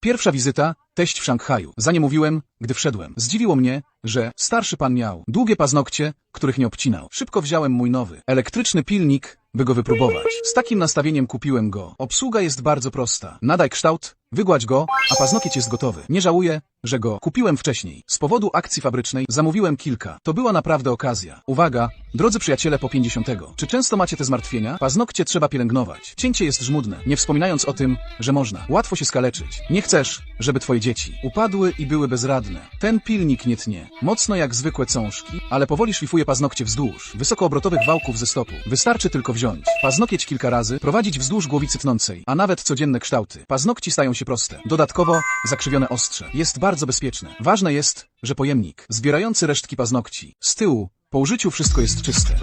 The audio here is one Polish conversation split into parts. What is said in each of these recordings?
Pierwsza wizyta, teść w Szanghaju. Za nie mówiłem, gdy wszedłem. Zdziwiło mnie, że starszy pan miał długie paznokcie, których nie obcinał. Szybko wziąłem mój nowy, elektryczny pilnik, by go wypróbować. Z takim nastawieniem kupiłem go. Obsługa jest bardzo prosta. Nadaj kształt, wygładź go, a paznokieć jest gotowy. Nie żałuję, że go kupiłem wcześniej. Z powodu akcji fabrycznej zamówiłem kilka. To była naprawdę okazja. Uwaga, drodzy przyjaciele po 50. Czy często macie te zmartwienia? Paznokcie trzeba pielęgnować. Cięcie jest żmudne, nie wspominając o tym, że można. Łatwo się skaleczyć. Nie chcesz, żeby twoje dzieci upadły i były bezradne. Ten pilnik nie tnie. Mocno jak zwykłe cążki, ale powoli szlifuje paznokcie wzdłuż wysokoobrotowych wałków ze stopu. Wystarczy tylko wziąć paznokieć kilka razy, prowadzić wzdłuż głowicy tnącej, a nawet codzienne kształty. Paznokci stają się proste. Dodatkowo zakrzywione ostrze. Jest bardzo bezpieczne. Ważne jest, że pojemnik zbierający resztki paznokci z tyłu po użyciu wszystko jest czyste.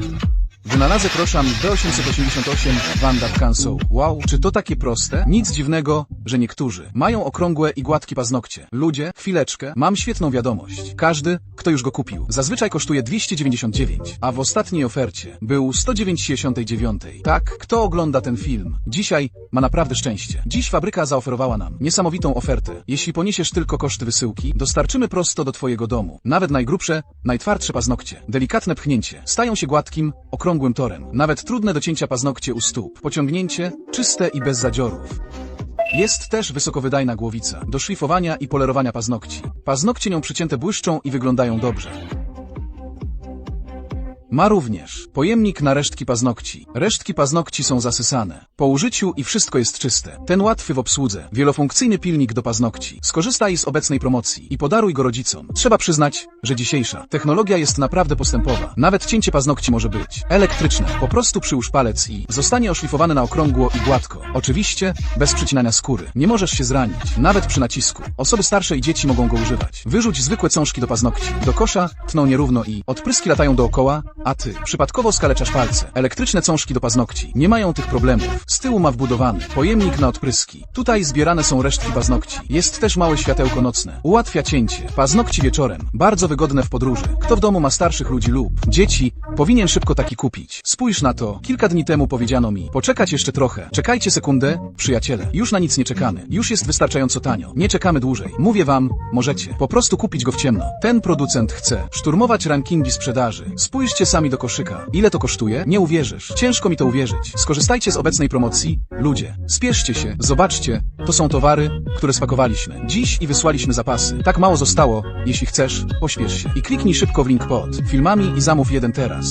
Wynalazek Roszan B888 Wanda Cancel. Wow, czy to takie proste? Nic dziwnego, że niektórzy mają okrągłe i gładkie paznokcie. Ludzie, chwileczkę, mam świetną wiadomość. Każdy, kto już go kupił, zazwyczaj kosztuje 299, a w ostatniej ofercie był 109,69. Tak, kto ogląda ten film? Dzisiaj ma naprawdę szczęście. Dziś fabryka zaoferowała nam niesamowitą ofertę. Jeśli poniesiesz tylko koszty wysyłki, dostarczymy prosto do twojego domu. Nawet najgrubsze, najtwardsze paznokcie, delikatne pchnięcie, stają się gładkim, okrągłym torem. Nawet trudne do cięcia paznokcie u stóp. Pociągnięcie, czyste i bez zadziorów. Jest też wysokowydajna głowica do szlifowania i polerowania paznokci. Paznokcie nią przycięte błyszczą i wyglądają dobrze. Ma również pojemnik na resztki paznokci. Resztki paznokci są zasysane. Po użyciu i wszystko jest czyste. Ten łatwy w obsłudze. Wielofunkcyjny pilnik do paznokci. Skorzystaj z obecnej promocji i podaruj go rodzicom. Trzeba przyznać, że dzisiejsza technologia jest naprawdę postępowa. Nawet cięcie paznokci może być elektryczne. Po prostu przyłóż palec i zostanie oszlifowane na okrągło i gładko. Oczywiście bez przycinania skóry. Nie możesz się zranić, nawet przy nacisku. Osoby starsze i dzieci mogą go używać. Wyrzuć zwykłe cążki do paznokci. Do kosza tną nierówno i odpryski latają dookoła, a ty przypadkowo skaleczasz palce. Elektryczne cążki do paznokci nie mają tych problemów. Z tyłu ma wbudowany pojemnik na odpryski. Tutaj zbierane są resztki paznokci. Jest też małe światełko nocne. Ułatwia cięcie. Paznokci wieczorem. Bardzo wygodne w podróży. Kto w domu ma starszych ludzi lub dzieci, powinien szybko taki kupić. Spójrz na to. Kilka dni temu powiedziano mi, poczekać jeszcze trochę. Czekajcie sekundę, przyjaciele. Już na nic nie czekamy. Już jest wystarczająco tanio. Nie czekamy dłużej. Mówię wam, możecie po prostu kupić go w ciemno. Ten producent chce szturmować rankingi sprzedaży. Spójrzcie sami do koszyka. Ile to kosztuje? Nie uwierzysz. Ciężko mi to uwierzyć. Skorzystajcie z obecnej promocji. Ludzie, spieszcie się. Zobaczcie, to są towary, które spakowaliśmy. Dziś i wysłaliśmy zapasy. Tak mało zostało. Jeśli chcesz, pośpiesz się. I kliknij szybko w link pod filmami i zamów jeden teraz.